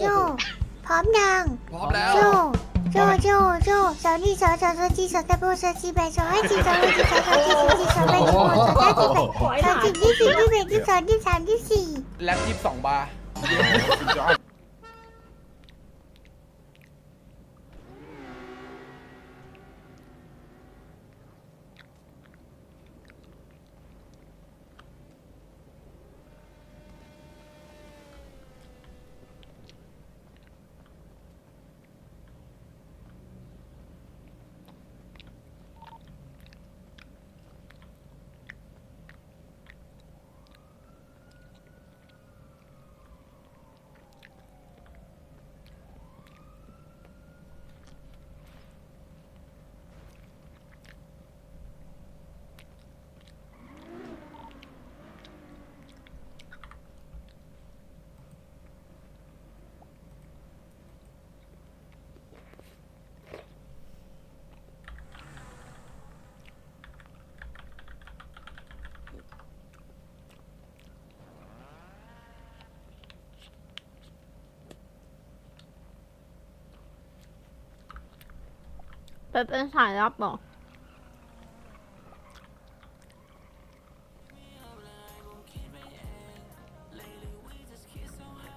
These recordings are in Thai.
โจ พร้อมยัง พร้อมแล้ว โจ โจ โจ โจสาวนี่สาวสาวสาวจีสาวตะโบสาวจีแบสาวให้จีสาวให้จีสาวสาวจีสาวจีสาวแบสาวสาวจีแบสาวจีที่สี่ที่แบที่สองที่สามที่สี่แล็บยี่สิบสองบาร์ ไปเป็นสายลับเหรอ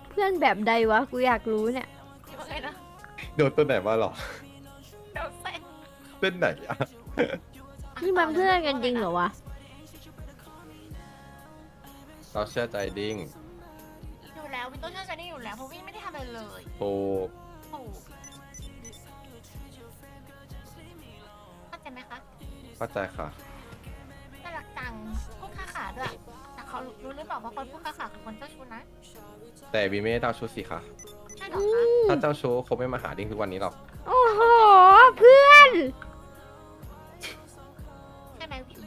เพื่อนแบบใดวะ กูอยากรู้เนี่ย ว่าไงนะโดนตัวไหนมาหรอเดี๋ยวเซ็นเป็นไหนอะนี่มันเพื่อนกันจริงเหรอวะ เราเชื่อใจดิ้งอยู่แล้ววินต้องเชื่อใจนี่อยู่แล้วเพราะวินไม่ได้ทำอะไรเลยโอ้ถูกเข้า ใจไหมคะเข้าใจค่ะ น่ารักจังพูดค้าขาด้วยแต่เขารู้หรือเปล่าว่าคนพูดค้าขาคือคนเจ้าชู้นะแต่บีไม่ได้เจ้าชู้สิค่ะใช่เหรอคะถ้าเจ้าชู้คงไม่มาหาดิ้งทุกวันนี้หรอก โอ้โห เพื่อน ใช่ไหมวิน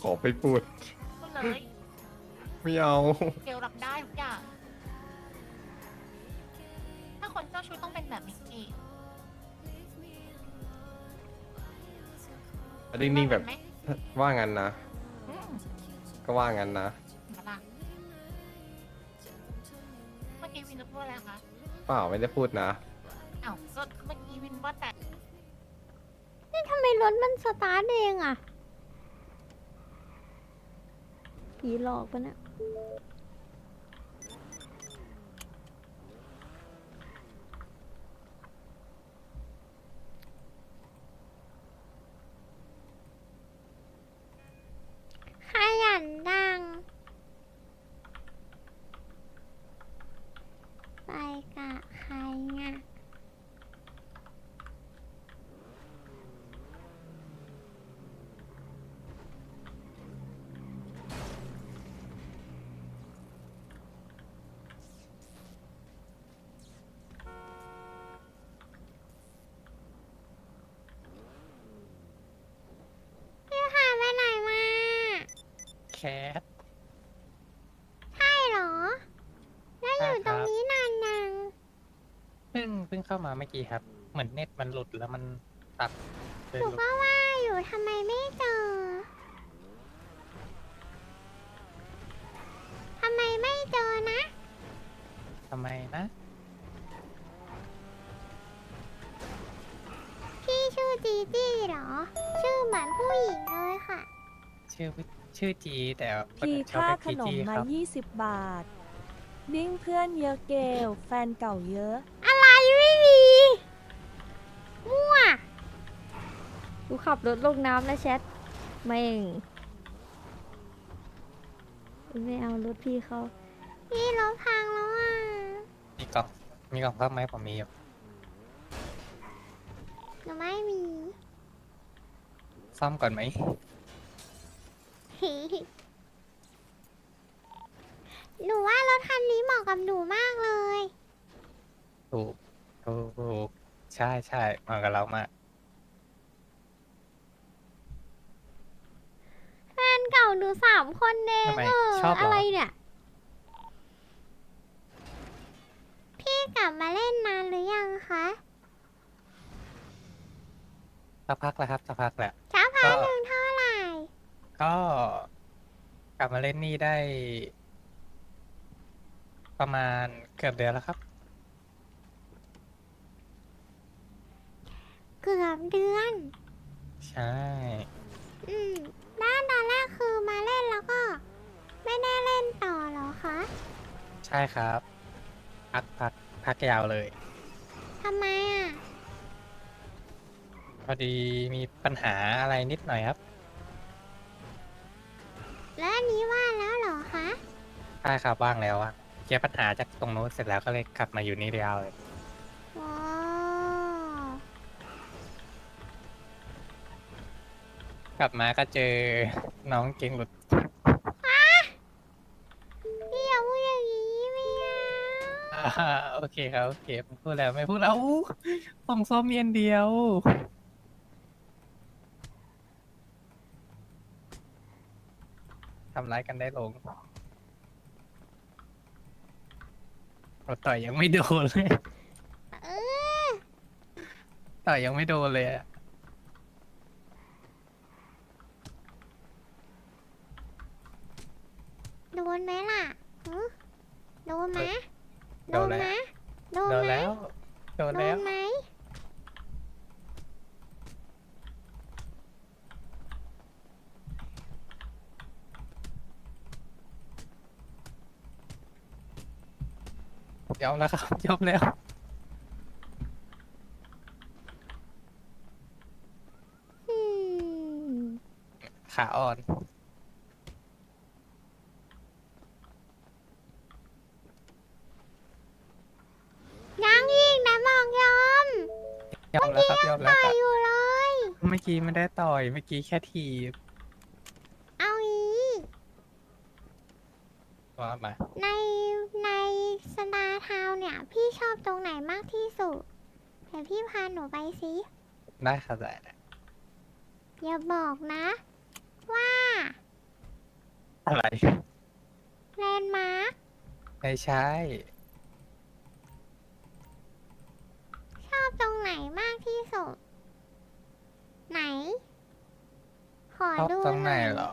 ขอไปพูดพูดเลยไม่เอาเกลรับได้ทุกอย่าง ถ้าคนเจ้าชู้ต้องเป็นแบบนี้ เองดิ้งดิ้งแบบไหมว่างั้นนะ อืมก็ว่างั้นนะมาละเมื่อกี้วินจะพูดอะไรคะเปล่าไม่ได้พูดนะ อ้าวก็เมื่อกี้วินว่าแต่นี่ทำไมรถมันสตาร์ทเองอะผีหลอกปะเนี่ย ขยันดัง ไปกะใครอะ พี่พาไปไหนมา แคท ใช่เหรอ แล้วอยู่ตรงนี้นานยังเพิ่งเพิ่งเข้ามาเมื่อกี้ครับ เหมือนเน็ตมันหลุดแล้วมันตัดเลยหนูหลุดก็ว่าอยู่ทำไมไม่เจอทำไมไม่เจอนะ ทำไมนะ พี่ชื่อจีจี้เหรอ ชื่อเหมือนผู้หญิงเลยค่ะ ชื่อ ชื่อจีแต่คนพีอื่นชอบค่าเรียกขพีนมจีคมา รับ 20 บาทดิ้งเพื่อนเยอะเกลแฟนเก่าเยอะ อะไรไม่มี มั่วกูขับรถลงน้ำนะแชทไม่งไม่เอารถพี่เขาพี่รถพังแล้วอะ มีกล่องมีกล่องเพิ่มไหมผมมีอยู่หนูไม่มี ซ่อมก่อนไหม หนูว่ารถคันนี้เหมาะกับหนูมากเลย ถูกถูกถูกใช่ใช่มากับเรามากแฟนเก่าหนูสามคนเองทำไมเออชอบเหรอะอไรเนี่ย พี่กลับมาเล่นนานหรือยังคะสักพักแล้วครับสักพักแล้วช้าพักก็หนึ่งเท่าไหร่ ก็กลับมาเล่นนี่ได้ ประมาณเกือบเดือนแล้วครับ เกือบเดือน ใช่ อืมด้านตอนแรกคือมาเล่นแล้วก็ ไม่ได้เล่นต่อเหรอคะใช่ครับ พักพักพักยาวเลย ทำไมอะ พอดีมีปัญหาอะไรนิดหน่อยครับ แล้วอันนี้ว่าแล้วเหรอคะ ใช่ครับว่างแล้วอะเคลียร์ปัญหาจากตรงนู้นเสร็จแล้วก็เลยกลับมาอยู่นี่ยาวเลยว้าวกลับมาก็เจอน้องเก่งหลุดพี่อย่าพูดอย่างนี้ไม่เอาอ่าโอเคครับโอเคไม่พูดแล้วไม่พูดแล้วอู้ของส้มเมียนเดียว ทำร้ายกันได้ลง เราต่อยยังไม่โดนเลย เออต่อยยังไม่โดนเลยอะ โดนไหมล่ะหึโดนไหม โดน ไหม แล้ว โดน โดน ไหม แล้วโดน โด แล้ว นไหม ยอ มแล้วครับยอมแล้วอืมขาอ่อน ยังอีกนะบอกยอมยอมแล้วครับยอมแล้วต่อครับ อยู่เลย เมื่อกี้ไม่ได้ต่อย เมื่อกี้แค่ทีบ เอาอีก ว่ามาในในสตาร์ทาวเนี่ย พี่ชอบตรงไหนมากที่สุดเดี๋ยวพี่พาหนูไปสิได้ครับได้ได้อย่าบอกนะ ว่าอะไร แลนด์มาร์คไม่ใช่ ชอบตรงไหนมากที่สุด ไหน ขอชอบดูตรงไหนอยเหรอ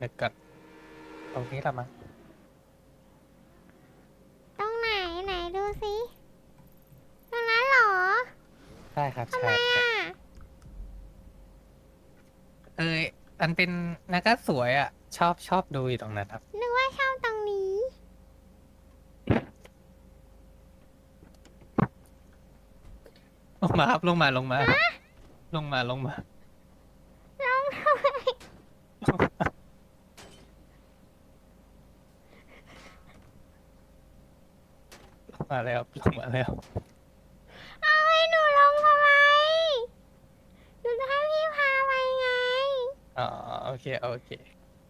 นึกก่อน ตรงนี้ละมั้งตรงไหนไหนดูสิตรงนั้นเหรอใช่ครับทำใช่ไมใช่อะเอยอันเป็นนักก็สวยอะ ชอบชอบดูอยู่ตรงนั้นครับ นึกว่าชอบตรงนี้ ลงมาครับลงมาลงมา ลงมาลงมาร้องทำไมล มาแล้วลงมาแล้ว เอาให้หนูลงทำไมหนูจะให้พี่พาไปไง อ๋อโอเคโอเค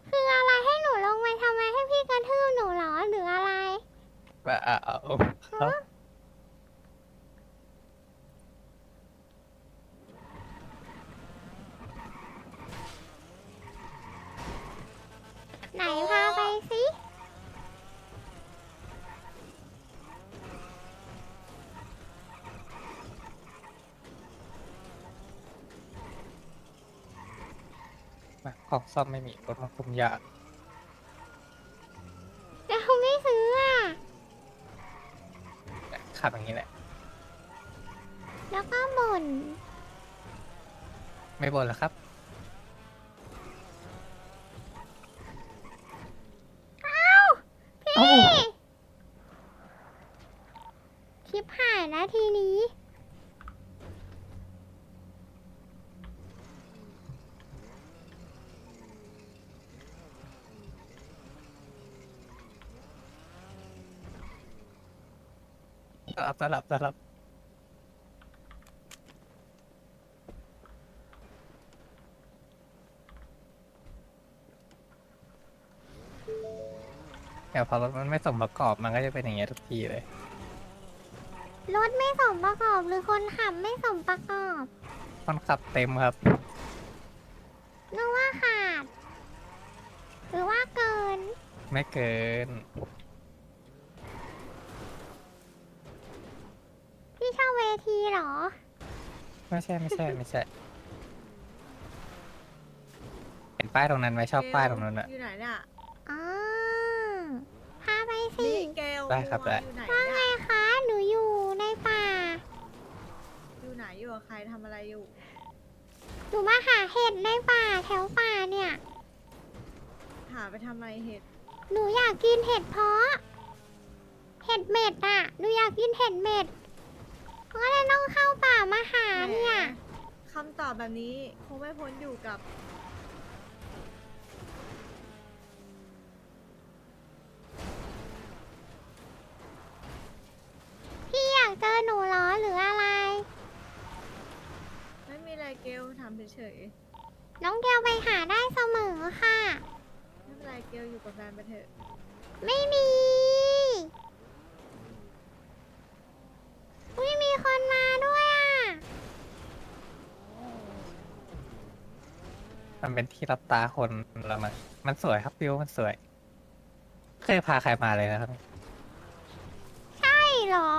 คืออะไรให้หนูลงไปทำไมให้พี่กระทืบหนูเหรอหรืออะไร ว่าอ่าเอาครับ ไหนพาไปสิ มาของซ่อมไม่มีรถมาคุมยากแต่เขาไม่ซื้ออะ ขับอย่างนี้แหละ แล้วก็บ่นไม่บ่นแล้วครับ เอ้า เอ้า พี่คลิปหายแล้วทีนี้ สลั บสลับสลับเดี๋ยวพอรถมันไม่สมประกอบมันก็จะเป็นอย่างเงี้ยทุกทีเลย รถไม่สมประกอบหรือคนขับไม่สมประกอบคนขับเต็มครับ นึกว่าขาด หรือว่าเกิน ไม่เกิน พี่เช่าเว ทีเหรอ ไม่ใช่ไม่ใช่ไม่ใช่ เห็นป้ายตรงนั้นไหมชอบป้ายตรงนั้นอะ อยู่ไหนเนี่ยอ๋อ พาไปสินี่เกลได้ครับได้ อยู่ไหนว่าไงเนี่ยคะ หนูอยู่ในป่า อยู่ไหนอยู่กับใครทำอะไรอยู่หนูมาหาเห็ดในป่าแถวป่าเนี่ย หาไปทำอะไรเห็ดหนูอยากกินเห็ดเพาะ เห็ดเม็ดอะหนูอยากกินเห็ดเม็ดก็เลยต้องเข้าป่ามาหาเนี่ย แหม คำตอบแบบนี้คงไม่พ้นอยู่กับ พี่อยากเจอหนูเหรอหรืออะไร ไม่มีอะไรเกลถามเฉยน้องเกลไปหาได้เสมอค่ะ ๆไม่เป็นไรเกลอยู่กับแฟนไปเถอะ ไม่มีอุ้ยมีคนมาด้วยอะ มันเป็นที่รับตาคนละมันมันสวยครับวิวมันสวย เคยพาใครมาเลยนะครับใช่เหรอ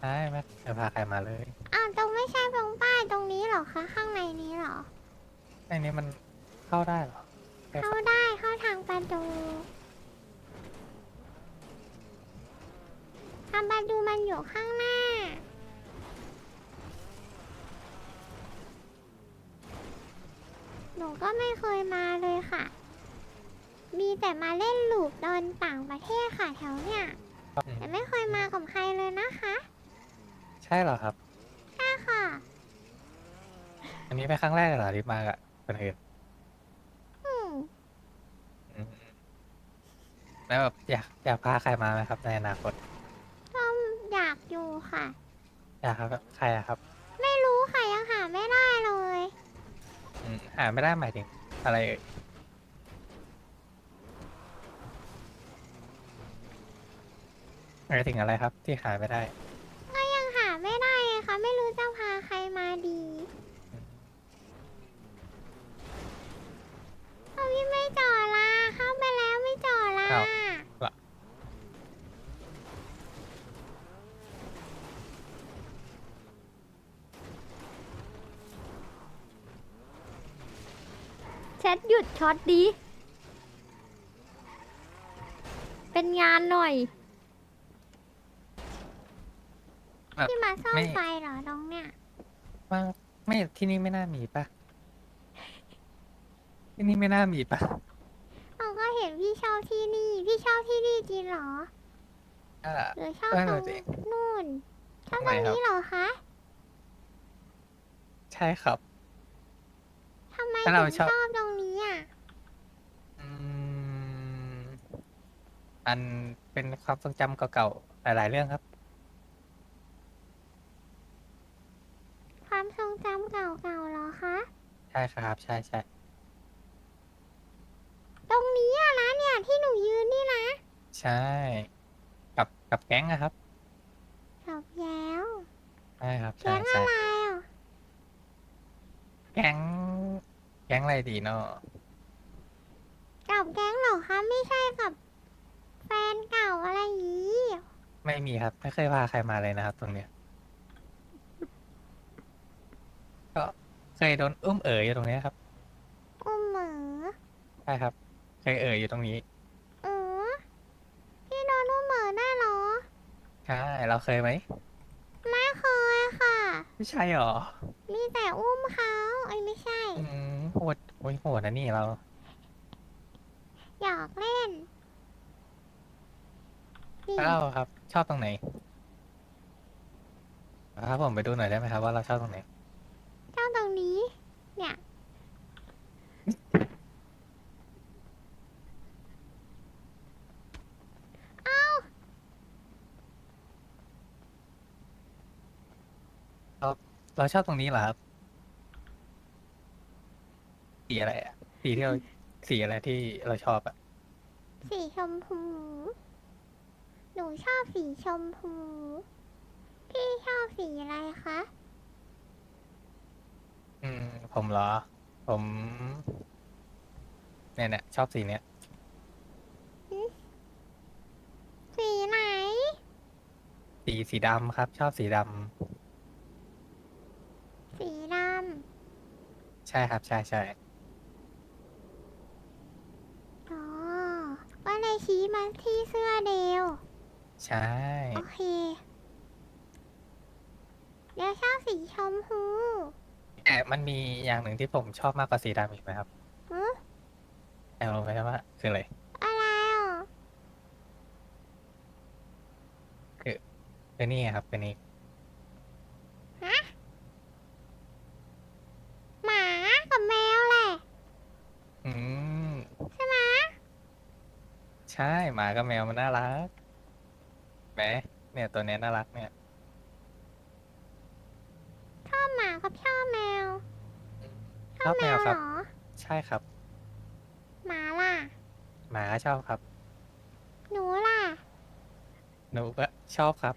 ใช่ไม่เคยพาใครมาเลยอ้าวตรงไม่ใช่ตรงป้ายตรงนี้เหรอคะ ข้างในนี้เหรอ ในนี้มันเข้าได้เหรอ เข้าได้เข้าทางประตูทางประตูมันอยู่ข้างหน้า หนูก็ไม่เคยมาเลยค่ะ มีแต่มาเล่นลูกตอนต่างประเทศค่ะแถวเนี่ยอืมแต่ไม่เคยมากับใครเลยนะคะ ใช่เหรอครับ ใช่ค่ะ อันนี้เป็นครั้งแรกเลยเหรอที่มากับคนอื่นอืมอืมแล้วแบบอยากอยากพาใครมาไหมครับ ในอนาคต ก็อยากอยู่ค่ะ อยากครับแบบใครอะครับ ไม่รู้ค่ะยังหาไม่ได้เลย อืมหาไม่ได้หมายถึงอะไรเอ่ยหมายถึงอะไรครับที่หายไม่ได้ ก็ยังหาไม่ได้ไงคะ ไม่รู้จะพาใครมาดีเอาพี่ไม่จอดละเข้าไปแล้วไม่จอดละ อ้าวเหรอ แชทหยุด ช็อตดี เป็นงานหน่อย แบบพี่มาซ่อมไม่ ไฟเหรอน้องเนี่ย ว่าไม่ที่นี่ไม่น่ามีปะที่นี่ไม่น่ามีปะเราก็เห็นพี่เช่าที่นี่ พี่เช่าที่นี่จริงเหรออ่าหรือเช่าไม่ตรรู้งสินู่นเช่าตไม่รงครับ นี้เหรอคะใช่ครับ ทำไมถ้าถึเรางชอบ ชอบตรง อันเป็นความทรงจำเก่าๆ หลายๆ เรื่องครับ ความทรงจำเก่าๆเหรอคะ ใช่ครับ ใช่ใช่ตรงนี้อะนะเนี่ยที่หนูยืนนี่นะใช่ กับกับแก๊งอะครับกับแย้วใช่ครับแก๊ใช่งใช่อะไรอะแก๊ง แก๊งอะไรดีเนาะกับแก๊งเหรอคะไม่ใช่กับ แฟนเก่าอะไรอย่างนี้ไม่มีครับ ไม่เคยพาใครมาเลยนะครับ ตรงเนี้ย ก็เคยโดนอุ้มเอ๋ยอยู่ตรงเนี้ยครับอุ้มเหมอใช่ครับ เคยเอ๋ยอยู่ตรงนี้เออพี่โดนอุ้มเหมอได้เหรอใช่เราเคยไหมไม่เคยค่ะ ไม่ใช่หรอมีแต่อุ้มเขาไอ้ยไม่ใช่ อืมโหดโอ้ยโหดนะนี่เราอยากเล่ นนี่แล้วเราครับ ชอบตรงไหนถ้าผมไปดูหน่อยได้ไหมครับว่าเราชอบตรงไหน เจ้าตรงนี้ เนี่ยเอ้าเราชอบตรงนี้เหรอครับ สีอะไรอะสีที่เราสีอะไรที่เราชอบอะสีชมพู หนูชอบสีชมพู พี่ชอบสีอะไรคะ อืม ผมเหรอ ผม เนี่ยเนี่ยชอบสีเนี้ย สีไหน สีสีดำครับ ชอบสีดำสีดใช่ครับ ใช่ใช่ำอ๋อก็เลยชี้มาที่เสื้อเดว ใช่ โอเค เดี๋ยวชอบสีชมพูแต่มันมีอย่างหนึ่งที่ผมชอบมากกว่าสีดำอีกไหมครับหือแอบรู้ไหมว่าคืออะไร อะไรอะคือนี่ไงครับคือนี่หมากับแมวแหละ อืม ใช่ไหม ใช่หมากับแมวมันน่ารัก แหมเนี่ยตัวเนี้ยน่ารักเนี่ย ชอบหมากับชอบแมวชอบแมวครับ เหรอใช่ครับ หมาล่ะ หมาก็ชอบครับ หนูล่ะ หนูก็ชอบครับ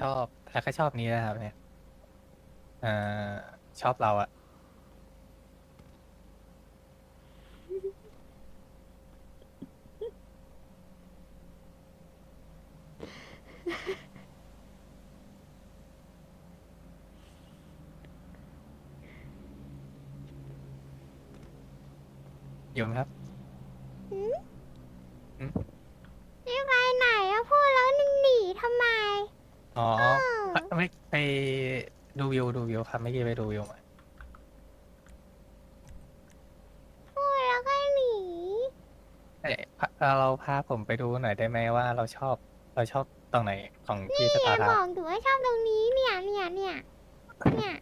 ชอบแล้วก็ชอบนี้นะครับเนี่ยเอ่อ ชอบเราอะอยู่ไหมครับนี่ไปไหนอะพูดแล้วหนีทำไม อ๋ออ้าวไม่ไป ดูวิวดูวิวครับไม่อกี้ไปดูวิวมาพูดแล้วก็หนีเอ้ยพาเราพาผมไปดูหน่อยได้ไหมว่าเราชอบเราชอบตรงไหนของที่สเนี่ตายร์ทบอกอยู่ว่าชอบตรงนี้เนี่ยเนี่ยเนี่ยเนี่ย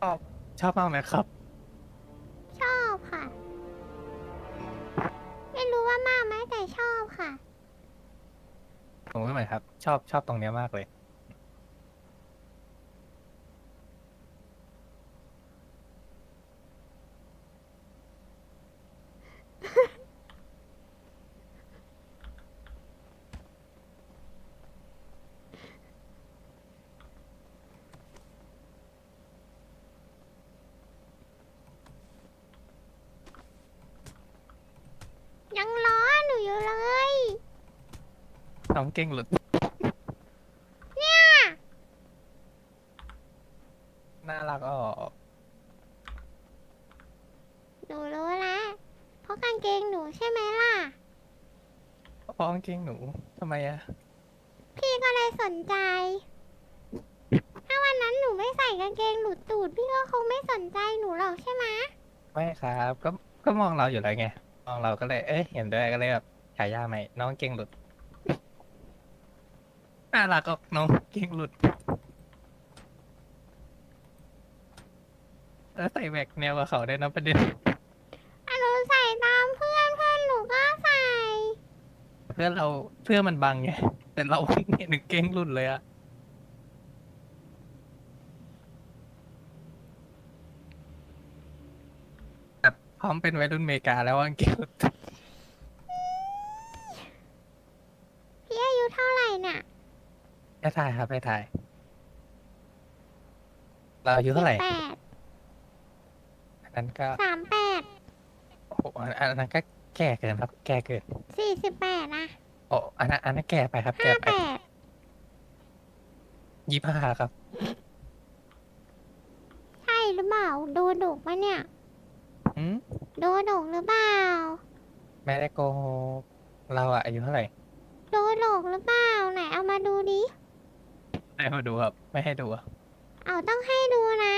ชอบชอบมากไหมครับ ชอบค่ะ ไม่รู้ว่ามากไหมแต่ชอบค่ะ ผมก็เหมือนครับ ชอบชอบตรงเนี้ยมากเลย ยังล้อหนูอยู่เลย น้องเก่งหลุดเนี่ยน่ารักอ่อหนูรู้แล้ว เพราะกางเกงหนูใช่ไหมล่ะ เพราะกางเก่งหนูทำไมอะพี่ก็เลยสนใจ ถ้าวันนั้นหนูไม่ใส่กางเกงหลุดตูด พี่ก็คงไม่สนใจหนูหรอกใช่ไหมไม่ครับ ก็ก็มองเราอยู่แล้วไง มองเราก็เลย เอ้ยเห็นด้วยก็เลยแบบฉายาใหม่น้องเก่งหลุดน่า รักออกน้องเก่งหลุด แล้วใส่แบกแนวกับเขาได้วยนะประเด็น อะหนูใส่ตามเพื่อนเพื่อนหนูก็ใส่ เพื่อนเราเพื่อนมันบังไง แต่เราเห็นเก่งหลุดเลยอะแบบพร้อมเป็นวัยรุ่นอเมริกาแล้วว่าเก่งหลุด พี่อายุเท่าไหร่น่ะ ไปถ่ายครับไปถ่าย เราอายุเท่าไหร่แปดอันนั้นก็สามแปดโอ้โหอันอันนั้นก็แก่เกินครับ แก่เกินสี่สิบแปดนะโอ้อันนั้นอันนั้นแก่ไปครับแก่ห้าไปแปดยี่ห้าครับ ใช่หรือเปล่าดูดุกปะเนี่ย อืมดูดุกหรือเปล่าไม่ได้โกหกเราอะอายุเท่าไหร่ดูดุกหรือเปล่าไหนเอามาดูดิ ไม่ให้ดูครับ ไม่ให้ดูอะเอาต้องให้ดูนะ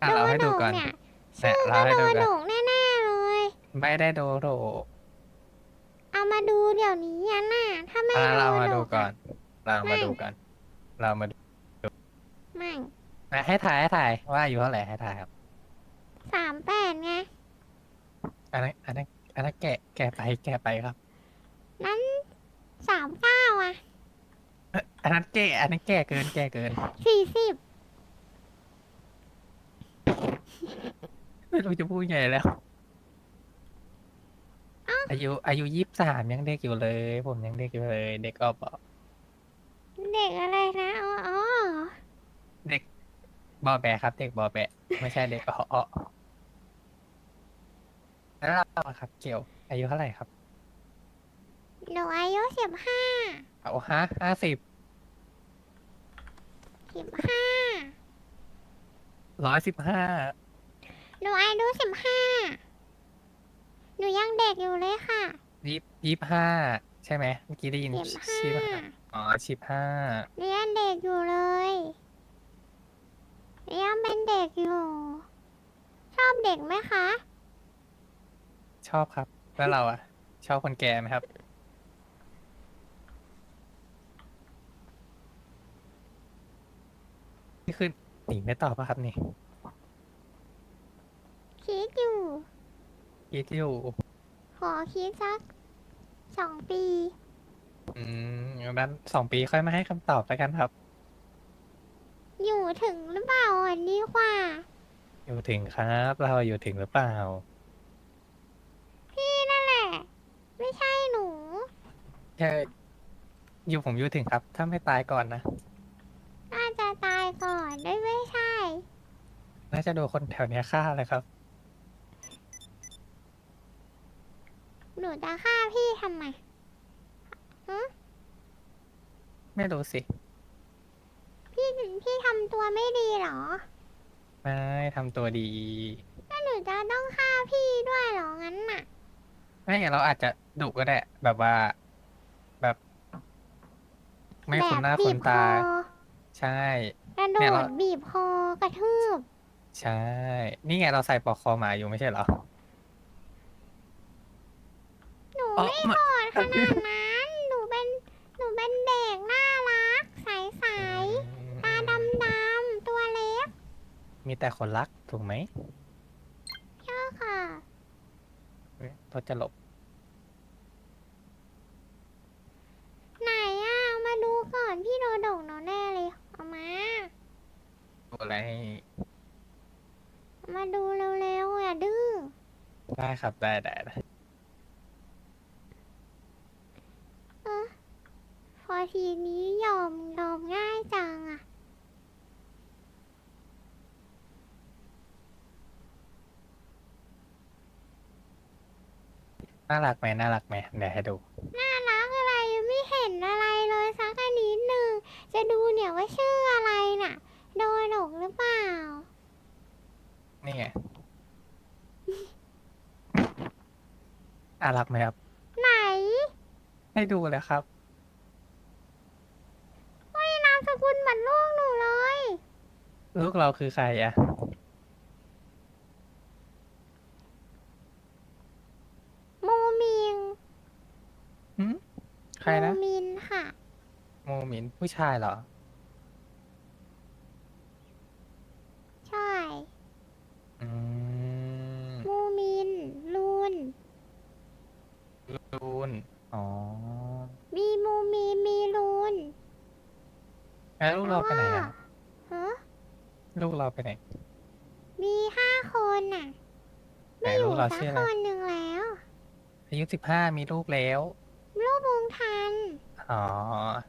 อะเราให้ดูก่อนเนี่ยเนี่ยชื่อเราก็ให้ดูดูก่อนดุกแน่ๆเลย ไม่ได้ดูโถเอามาดูเดี๋ยวนี้อะน่ะถ้าไม่อะดูเรามาดุดูกก่ออะนเรามาดูกัน เรามาดูไม่อะให้ถ่ายให้ถ่ายว่าอายุเท่าไหร่ให้ถ่ายครับ สามแปดไง อันนั้นอันนั้นอันนั้นแก่แก่ไปแก่ไปครับ นั้นสามเก้าอะเอ้ยอันนั้นแก่อันนั้นแก่เกินแก่เกิน สี่สิบไม่รู้จะพูดไงแล้ว อายุอายุยี่สิบสามยังเด็กอยู่เลย ผมยังเด็กอยู่เลย เด็กออบอเด็กอะไรนะอ๋ออ๋อเด็กบอแบะครับ เด็กบอแบะไม่ใช่เด็กอออแล้วเราอะครับ เกี่ยว อายุเท่าไหร่ครับ หนูอายุสิบห้า เอาฮะห้าสิบสิบห้าร้อยสิบห้าหนูอายุสิบห้าหนูยังเด็กอยู่เลยค่ะยี่ยี่ห้าใช่ไหมเมื่อกี้ได้ยินสิบชิบห้าห้าอ๋อชิบห้าหนูยังเด็กอยู่เลยหนูยังเป็นเด็กอยู่ ชอบเด็กไหมคะ ชอบครับ แล้วเราอะชอบคนแก่ไหมครับ นี่คือหนีไม่ตอบป่ะครับนี่คิดอยู่ คิดอยู่ขอคิดสักสองปี อืมงั้นสองปีค่อยมาให้คำตอบแล้วกันครับ อยู่ถึงหรือเปล่าอะดีกว่า อยู่ถึงครับ เราอยู่ถึงหรือเปล่า พี่นั่นแหละ ไม่ใช่หนู แค่อยู่ผมอยู่ถึงครับ ถ้าไม่ตายก่อนนะ น่าจะตายก่อนได้ไม่ใช่ น่าจะโดนคนแถวเนี้ยฆ่าเลยครับ หนูจะฆ่าพี่ทำไมไม่รู้สิ พี่พี่ทำตัวไม่ดีเหรอ ไม่ทำตัวดี แล้วหนูจะต้องฆ่าพี่ด้วยเหรองั้นน่ะ ไม่งั้นเราอาจจะดุก็ได้ แบบว่า แบบ ไม่คุ้นหน้าแบบบีคุ้นบตาคอใช่ กระโดเนี่ยเรา ดบีบคอกระทืบ ใช่ นี่ไงเราใส่ปลอกคอหมาอยู่ไม่ใช่เหรอ หนูอ๋อไม่ไม่โหดขนาดนั้น หนูเป็น หนูเป็นเด็กน่ารัก ใสๆ ตาดำๆ ตัวเล็กมีแต่คนรักถูกไหมเชื่อค่ะรถจะหลบ ไหนอะเอามาดูก่อนพี่โดดกหนูแน่เลย เอามาดูอะไรเอา มาดูเร็วๆอย่าดื้อ ได้ครับได้ได้ได้เออพอทีนี้ยอมยอมง่ายจังอะน่ารักไหมน่ารักไหมเดี๋ยวให้ดู น่ารักอะไรไม่เห็นอะไรเลยสักนิดหนึ่ง จะดูเนี่ยว่าชื่ออะไรน่ะ โดดกหรือเปล่า นี่ไงน่ารักไหมครับ ไหนให้ดูเลยครับไม่นามสกุลเหมือนลูกหนูเลย ลูกเราคือใครอะโมมินหึใครนะโมมินค่ะ โมมินผู้ชายเหรอ ใช่ อืม โมมินลูน ลูนอ๋อมีมูมีมีลูนแล้วลูกเราไปไหนอะฮะลูกเราไปไหน มีห้าคนน่ะไหนไม่อลูยู่กเราสักชื่อคอะไรนหนึ่งแล้ว อายุสิบห้ามีลูกแล้ว ลูกบุงทัน อ๋อ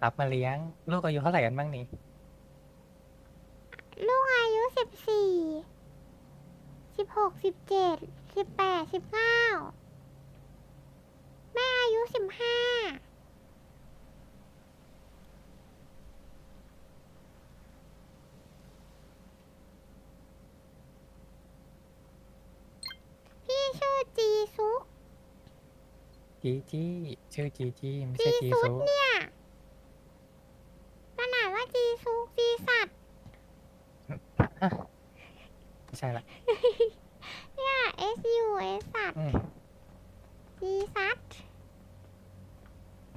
รับมาเลี้ยง ลูกอายุเท่าไหร่กันบ้างนี่ ลูกอายุสิบสี่ สิบหกสิบเจ็ด สิบแปดสิบเก้าแม่ อายุสิบห้าพี่ชื่อจีซุกจีจี้ชื่อจีจี้ไม่จีใช่จีซุซูดเนี่ยขนาดว่าจีซุกจีสัตว์ ไม่ใช่ละ เนี่ย S U S สัตว์ อืม จีสัตว์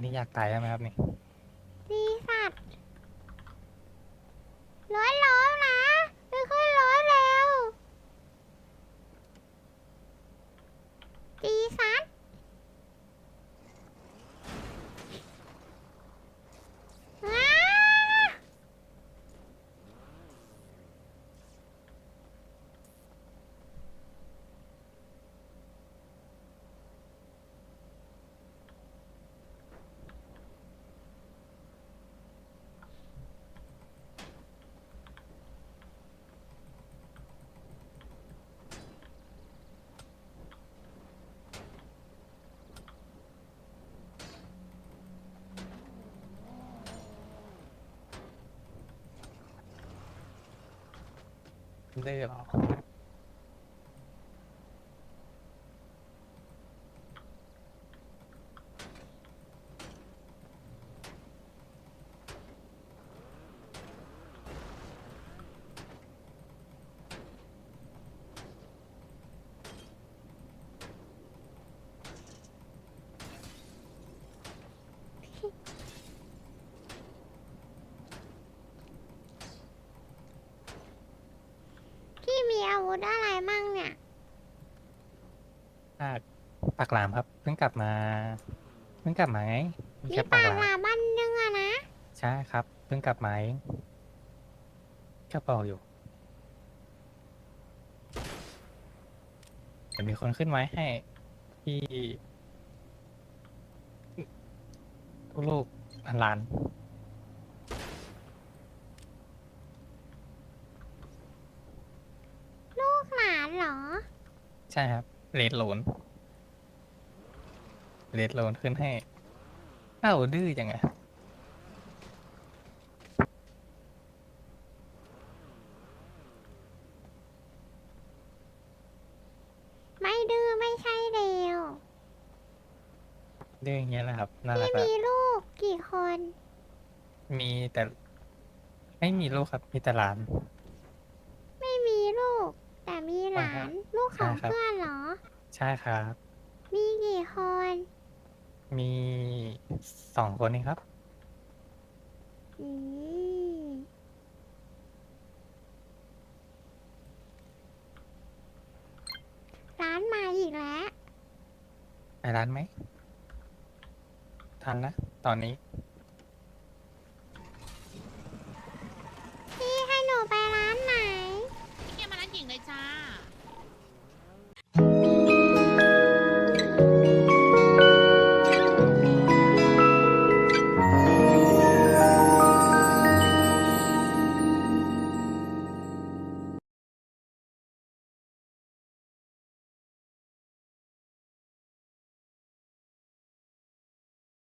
นี่ อยากตายใช่ไหมครับนี่ จีสัตว์ร้อยล้อนะไม่ค่อยร้อยเร็วจีสัตว์อ้า ดื้อเหรอ พี่มีอาวุธอะไรมั่งเนี่ย ปาก ปากหลามครับ เพิ่งกลับมา เพิ่งกลับมาไงมีมีแค่ปาปากกหลาหลามบ้านนึงอะนะ ใช่ครับ เพิ่งกลับมาเองก็บอกอยู่เดี๋ยวมีคนขึ้นไว้ให้ที่ลูกๆหลาน ลูกหลานเหรอ ใช่ครับเลดโลน เลดโลนขึ้นให้อ้าวดื้อจังไงไม่ดื้อไม่ใช่เดียวดื้ออย่างเงี้ยแหละครับน่ารัพี่กแล้วมีลูกกี่คน มีแต่ไม่มีลูกครับมีแต่หลาน ไม่มีลูก แต่มีหลาน ลูกของใช่ครับ เพื่อนเหรอ ใช่ครับ มีกี่คน มีสองคนนี่ครับร้านมาอีกแล้ว ไปร้านไหม ทันนะ ตอนนี้ พี่ให้หนูไปร้านไหน พี่เกมมาร้านหญิงเลยจ้า